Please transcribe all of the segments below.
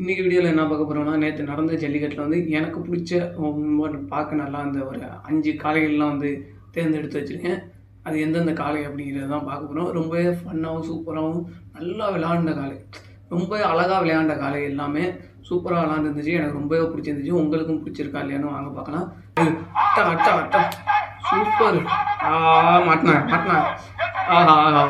இன்றைக்கி வீடியோவில் என்ன பார்க்க போகிறோம்னா நேற்று நடந்த ஜல்லிக்கட்டில் வந்து எனக்கு பிடிச்ச ரொம்ப பார்க்க நல்லா அந்த ஒரு அஞ்சு காளைகள்லாம் வந்து தேர்ந்தெடுத்து வச்சுருக்கேன். அது எந்தெந்த காளை அப்படிங்கிறத தான் பார்க்க போகிறோம் ரொம்பவே ஃபன்னாகவும் சூப்பராகவும் நல்லா விளையாண்ட காளை. ரொம்ப அழகாக விளையாண்ட காளை எல்லாமே சூப்பராக விளையாண்டுருந்துச்சு. எனக்கு ரொம்பவே பிடிச்சிருந்துச்சு. உங்களுக்கும் பிடிச்சிருக்கா இல்லையான்னு வாங்க பார்க்கலாம். அட்டா அட்டா அட்டா சூப்பர் ஆ மாட்டினா மாட்டினா ஆஹா ஆஹா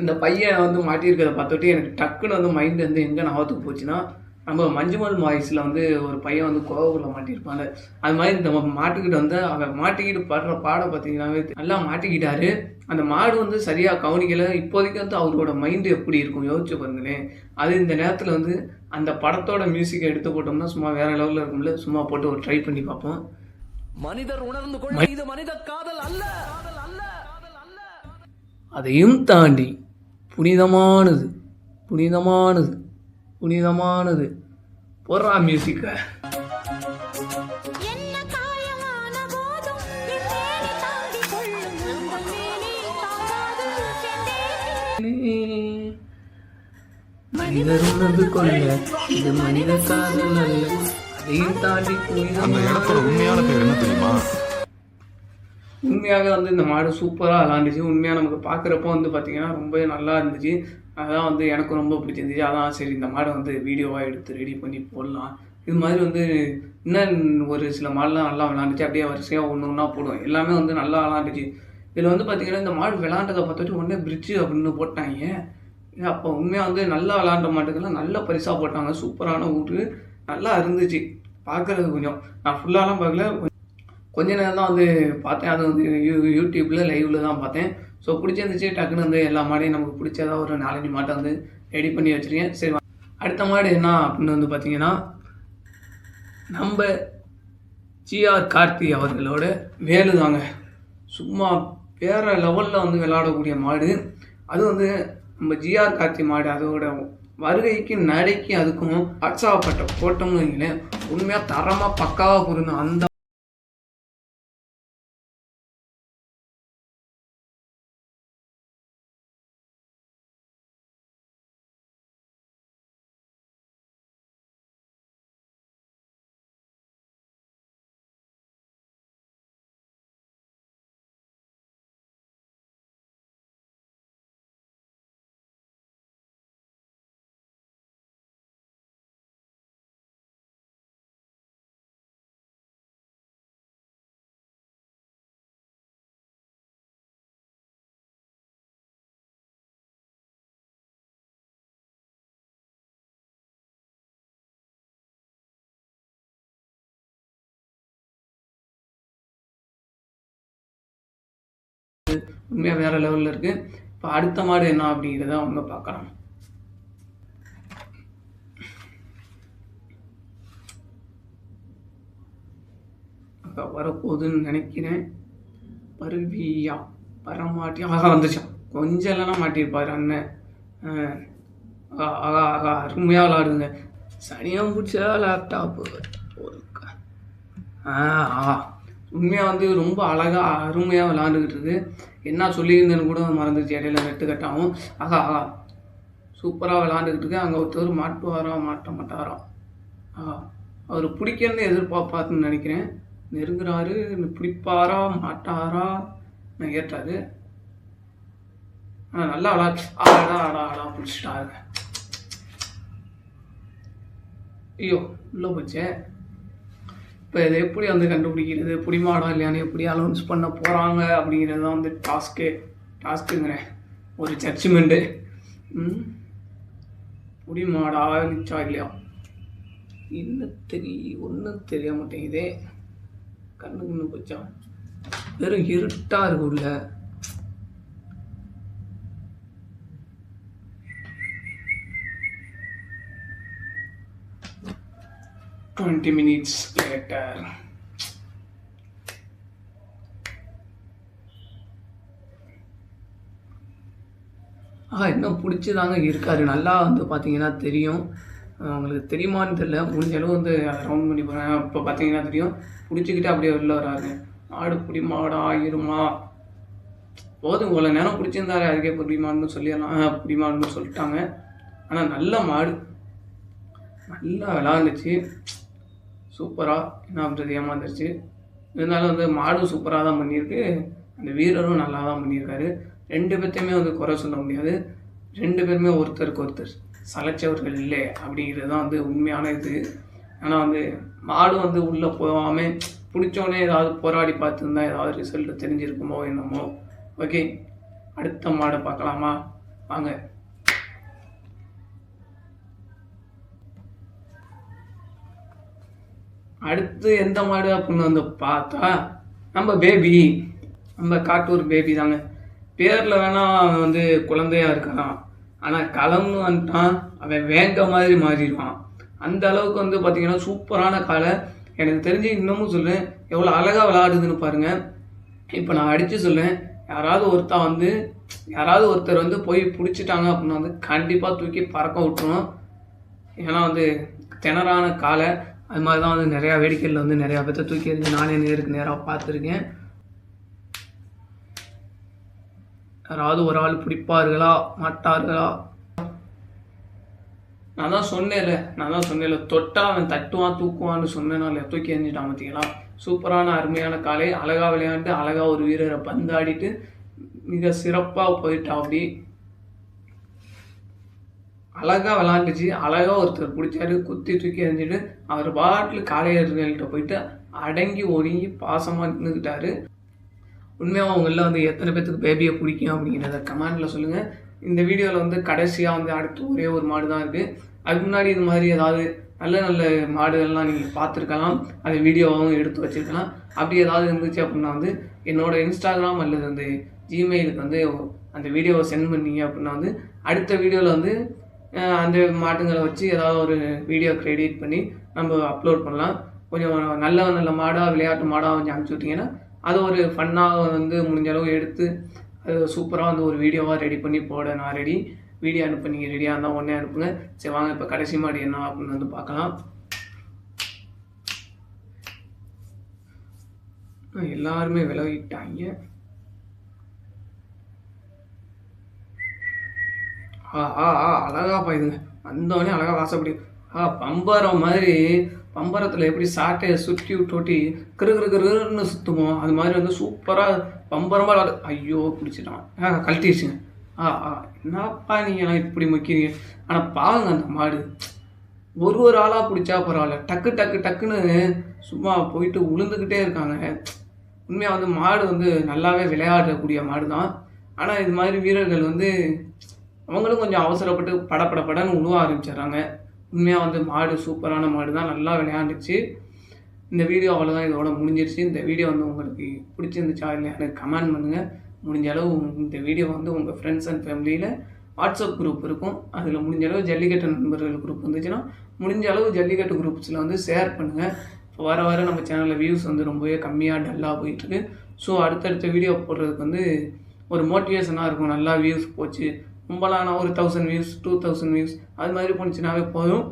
இந்த பையன் வந்து மாட்டியிருக்கிறத பார்த்துட்டு எனக்கு டக்குன்னு வந்து மைண்ட் வந்து எங்கே ஞாபகத்துக்கு போச்சுன்னா நம்ம மஞ்சுமல் வாய்ஸில் வந்து ஒரு பையன் வந்து கோவக்குள்ள மாட்டியிருப்பாங்க அது மாதிரி இந்த மாட்டுக்கிட்ட வந்து அவன் மாட்டிக்கிட்டு படுற பாடை பார்த்தீங்கன்னாவே நல்லா மாட்டிக்கிட்டாரு. அந்த மாடு வந்து சரியாக கவனிக்கலை. இப்போதைக்கு வந்து அவரோட மைண்டு எப்படி இருக்கும் யோசிச்சு பாருங்களேன். அது இந்த நேரத்தில் வந்து அந்த படத்தோட மியூசிக்கை எடுத்து போட்டோம்னா சும்மா வேற லெவலில் இருக்கும்ல. சும்மா போட்டு ஒரு ட்ரை பண்ணி பார்ப்போம். மனிதர் உணர்ந்து கொள்ள இது மனித காதல் அல்ல. அதையும் தாண்டி புனிதமானது புனிதமானது புனிதமானது. போடுறா மியூசிக்கை மனிதர் உணர்ந்து கொள்ள இது மனித காதல் அல்ல. அதையும் தாண்டி அந்த இடத்தோட உண்மையான பேர் என்ன தெரியுமா? உண்மையாக வந்து இந்த மாடு சூப்பராக விளாண்டுச்சு. உண்மையாக நமக்கு பார்க்குறப்போ வந்து பார்த்தீங்கன்னா ரொம்பவே நல்லா இருந்துச்சு. அதான் வந்து எனக்கு ரொம்ப பிடிச்சிருந்துச்சு. அதான் சரி இந்த மாடை வந்து வீடியோவாக எடுத்து ரெடி பண்ணி போடலாம். இது மாதிரி வந்து இன்னும் ஒரு சில மாடெலாம் நல்லா விளாண்டுச்சு. அப்படியே வரிசையாக ஒன்று ஒன்றா போடுவோம் எல்லாமே வந்து நல்லா விளாண்டுச்சு. இதில் வந்து பார்த்திங்கன்னா இந்த மாடு விளாண்டதை பார்த்துட்டு உடனே பிரிட்ஜு அப்படின்னு போட்டாங்க. அப்போ உண்மையாக வந்து நல்லா விளாண்ட மாட்டுக்கெல்லாம் நல்ல பரிசாக போட்டாங்க. சூப்பரான ஊர் நல்லா இருந்துச்சு. பார்க்குறது கொஞ்சம். நான் ஃபுல்லாலாம் பார்க்கல கொஞ்ச நேரம் தான் வந்து பார்த்தேன். அது வந்து யூ யூடியூப்பில் லைவில் தான் பார்த்தேன். ஸோ பிடிச்சிருந்துச்சு டக்குன்னு வந்து எல்லா மாடையும் நமக்கு பிடிச்சதா ஒரு நாலஞ்சு மாட்டை வந்து ரெடி பண்ணி வச்சுருக்கேன். சரி அடுத்த மாடு என்ன அப்படின்னு வந்து பார்த்தீங்கன்னா நம்ம ஜிஆர் கார்த்தி அவர்களோட வேலு தாங்க. சும்மா வேறு லெவலில் வந்து விளாடக்கூடிய மாடு. அது வந்து நம்ம ஜிஆர் கார்த்தி மாடு. அதோட வருகைக்கு நடைக்கு அதுக்கும் அட்சாப்பட்ட போட்டோம்னு வைங்களேன் உண்மையாக தரமாக பக்காவாக பொருந்தும் அந்த உண்மையாக வேற லெவலில் இருக்கு. இப்போ அடுத்த மாடு என்ன அப்படிங்கிறத அவங்க பார்க்கலாம். வரப்போகுதுன்னு நினைக்கிறேன். பருவியா? வரமாட்டியா? ஆகா வந்துச்சான் கொஞ்சம் இல்லைனா மாட்டியிருப்பார் அண்ணன். ஆகா ஆகா ஆகா அருமையாக விளாடுங்க சனியாக முடிச்சா லேப்டாப்பு ஆ ஆ உண்மையாக வந்து ரொம்ப அழகாக அருமையாக விளாண்டுக்கிட்டு இருக்கு. என்ன சொல்லியிருந்தேன்னு கூட மறந்துச்சு இடையில நெட்டு கட்டாகவும் ஆகா ஆகா சூப்பராக விளாண்டுக்கிட்டு இருக்கு. அங்கே ஒருத்தர் மாட்டுவாரா மாட்ட மாட்டாரா? ஆஹா. அவர் பிடிக்கணும்னு எதிர்பார்ப்பாருன்னு நினைக்கிறேன். நெருங்குறாரு பிடிப்பாரா மாட்டாரா? நான் கேட்டாரு. ஆ நல்லா விளா ஆடா ஆடா ஆடா பிடிச்சிட்டாரு. ஐயோ உள்ளே போச்சே. இப்போ இதை எப்படி வந்து கண்டுபிடிக்கிறது? புடிமாடம் இல்லையான்னு எப்படி அலௌன்ஸ் பண்ண போகிறாங்க அப்படிங்கிறது தான் வந்து டாஸ்க்கு டாஸ்க்குங்கிறேன் ஒரு ஜட்ஜ்மெண்ட்டு புடிமாடா நிச்சா இல்லையா? என்ன தெரிய ஒன்றும் தெரிய மாட்டேங்குதே. கண்ணு கண்ணு போச்சா? வெறும் இருட்டாக இருக்கும்ல. 20 minutes later. ஆ இன்னும் பிடிச்சதாங்க இருக்காரு. நல்லா வந்து பார்த்தீங்கன்னா தெரியும். அவங்களுக்கு தெரியுமான்னு தெரியல. முடிஞ்ச அளவு வந்து ரவுண்ட் பண்ணி போகிறேன் அப்போ பார்த்தீங்கன்னா தெரியும். பிடிச்சிக்கிட்டு அப்படியே வெளில வராரு ஆடு பிடிமாடா ஆயிருமா? போதும் இவ்வளோ நேரம் பிடிச்சிருந்தாரு. அதுக்கே பிடிமான்னு சொல்லிடலாம். பிடிமான்னு சொல்லிட்டாங்க. ஆனால் நல்ல மாடு. நல்லா விளாண்டுச்சு. சூப்பராக என்ன பண்ணுறது ஏமாந்துருச்சு. இருந்தாலும் வந்து மாடும் சூப்பராக தான் பண்ணியிருக்கு. அந்த வீரரும் நல்லா தான் பண்ணியிருக்காரு. ரெண்டு பேர்த்தையுமே வந்து குறை சொல்ல முடியாது. ரெண்டு பேருமே ஒருத்தருக்கு ஒருத்தர் சலைச்சவர்கள் இல்லை அப்படிங்கிறது தான் வந்து உண்மையான இது. ஆனால் வந்து மாடு வந்து உள்ளே போகாமல் பிடிச்சோடனே ஏதாவது போராடி பார்த்துருந்தா ஏதாவது ரிசல்ட் தெரிஞ்சிருக்குமோ என்னமோ. ஓகே அடுத்த மாடை பார்க்கலாமா? வாங்க. அடுத்து எந்த மாடு அப்படின்னு வந்து பார்த்தா நம்ம பேபி நம்ம காட்டூர் பேபி தாங்க. பேரில் வேணால் அவன் வந்து குழந்தையா இருக்கிறான் ஆனால் களம்னு வந்துட்டான் அவன் வேங்க மாதிரி மாறிடுவான். அந்த அளவுக்கு வந்து பார்த்திங்கன்னா சூப்பரான காலை எனக்கு தெரிஞ்சு இன்னமும் சொல்கிறேன் எவ்வளோ அழகாக விளாடுதுன்னு பாருங்கள் இப்போ நான் அடித்து சொல்லேன் யாராவது ஒருத்தன் வந்து யாராவது ஒருத்தர் வந்து போய் பிடிச்சிட்டாங்க அப்படின்னா வந்து கண்டிப்பாக தூக்கி பறக்க விட்டுரும். ஏன்னா வந்து திணறான காலை அது மாதிரி தான் வந்து நிறையா வேடிக்கையில் வந்து நிறையா பேர்த்த தூக்கி எறிஞ்சு நானே நேருக்கு நேராக பார்த்துருக்கேன். யாராவது ஒரு ஆள் பிடிப்பார்களா? மாட்டார்களா? நான் தான் சொன்னேன்ல நான் தான் சொன்னேன்ல தொட்டா அவன் தட்டுவான் தூக்குவான்னு சொன்னேனால தூக்கி எறிஞ்சிட்டான் பார்த்தீங்களா சூப்பரான அருமையான காலை அழகாக விளையாண்டு அழகாக ஒரு வீரரை பந்தாடிட்டு மிக சிறப்பாக போயிட்டான் அப்படி. அழகாக விளாண்டுச்சு. அழகாக ஒருத்தர் பிடிச்சாரு. குத்தி தூக்கி எறிஞ்சிட்டு அவர் பாட்டில் காளையர்கள்ட்ட போயிட்டு அடங்கி ஒடுங்கி பாசமாக நின்றுக்கிட்டாரு உண்மையாக அவங்களில் வந்து எத்தனை பேத்துக்கு பேபியை பிடிக்கும் அப்படிங்கிறத கமெண்டில் சொல்லுங்கள் இந்த வீடியோவில் வந்து கடைசியாக வந்து அடுத்து ஒரே ஒரு மாடு தான் இருக்குது அதுக்கு முன்னாடி இது மாதிரி ஏதாவது நல்ல நல்ல மாடுகள்லாம் நீங்கள் பார்த்துருக்கலாம். அதை வீடியோவாகவும் எடுத்து வச்சுருக்கலாம். அப்படி ஏதாவது இருந்துச்சு அப்படின்னா வந்து என்னோட இன்ஸ்டாகிராம் அல்லது வந்து ஜிமெயிலுக்கு வந்து அந்த வீடியோவை சென்ட் பண்ணீங்க அப்படின்னா வந்து அடுத்த வீடியோவில் வந்து அந்த மாட்டுங்களை வச்சு ஏதாவது ஒரு வீடியோ கிரெடிட் பண்ணி நம்ம அப்லோட் பண்ணலாம். கொஞ்சம் நல்ல நல்ல மாடாக விளையாட்டு மாடாக கொஞ்சம் அனுப்பிச்சி விட்டிங்கன்னா அது ஒரு ஃபன்னாக வந்து முடிஞ்ச அளவு எடுத்து அது சூப்பராக வந்து ஒரு வீடியோவாக ரெடி பண்ணி போட நான் ரெடி வீடியோ அனுப்ப நீங்கள் ரெடியாக இருந்தால் உடனே அனுப்புங்க. சரி வாங்க இப்போ கடைசி மாடு என்ன அப்படின்னு வந்து பார்க்கலாம். எல்லாருமே விலகிட்டாங்க. ஆ ஆ ஆ அழகா பாயுதுங்க வந்தோடனே அழகாக வாசப்படி. ஆ பம்பரம் மாதிரி பம்பரத்தில் எப்படி சாட்டையை சுற்றி விட்டோட்டி கிரு கிரு கிருன்னு சுற்றுவோம் அது மாதிரி வந்து சூப்பராக பம்பரமாக ஐயோ பிடிச்சிட்டான். ஆ கழட்டிடுச்சுங்க ஆ ஆ என்னப்பா நீங்களாம் இப்படி முக்கிறீங்க? ஆனால் பாருங்க அந்த மாடு. ஒரு ஒரு ஆளாக பிடிச்சா பரவாயில்ல. டக்கு டக்கு டக்குன்னு சும்மா போயிட்டு உளுந்துக்கிட்டே இருக்காங்க. உண்மையாக வந்து மாடு வந்து நல்லாவே விளையாடக்கூடிய மாடு தான் ஆனால் இது மாதிரி வீரர்கள் வந்து அவங்களும் கொஞ்சம் அவசரப்பட்டு படபட படன்னு உழுவ ஆரம்பிச்சிடுறாங்க. உண்மையாக வந்து மாடு சூப்பரான மாடு தான் நல்லா விளையாண்டுச்சு. இந்த வீடியோ அவ்வளோதான் இதோட முடிஞ்சிருச்சு. இந்த வீடியோ வந்து உங்களுக்கு பிடிச்சிருந்துச்சா இல்லை எனக்கு கமெண்ட் பண்ணுங்கள் முடிஞ்ச அளவு இந்த வீடியோ வந்து உங்கள் ஃப்ரெண்ட்ஸ் அண்ட் ஃபேமிலியில் வாட்ஸ்அப் குரூப் இருக்கும். அதில் முடிஞ்ச அளவு ஜல்லிக்கட்டு நண்பர்கள் குரூப் வந்துச்சுன்னா முடிஞ்ச அளவு ஜல்லிக்கட்டு குரூப்ஸில் வந்து ஷேர் பண்ணுங்கள் இப்போ வர வர நம்ம சேனலில் வியூஸ் வந்து ரொம்பவே கம்மியாக டல்லாக போயிட்டுருக்கு ஸோ அடுத்தடுத்த வீடியோ போடுறதுக்கு வந்து ஒரு மோட்டிவேஷனாக இருக்கும். நல்லா வியூஸ் போச்சு. கும்பலான ஒரு thousand views two thousand views அது மாதிரி போணுச்சுனாவே போதும்.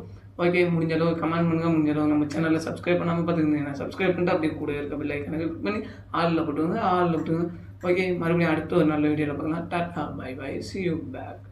ஓகே முடிஞ்ச அளவு கமெண்ட் பண்ணுங்கள் முடிஞ்ச அளவு நம்ம சேனலில் சப்ஸ்கிரைப் பண்ணாமல் பார்த்துக்கிங்க. சப்ஸ்கிரைப் பண்ணிட்டு அப்படியே கூட இருக்க பில்லை கணக்கு கிளிக் பண்ணி ஆளில் போட்டுருங்க ஆளில் போட்டுருங்க ஓகே மறுபடியும் அடுத்த ஒரு நல்ல வீடியோவில் பார்க்கலாம். Tata bye bye see you back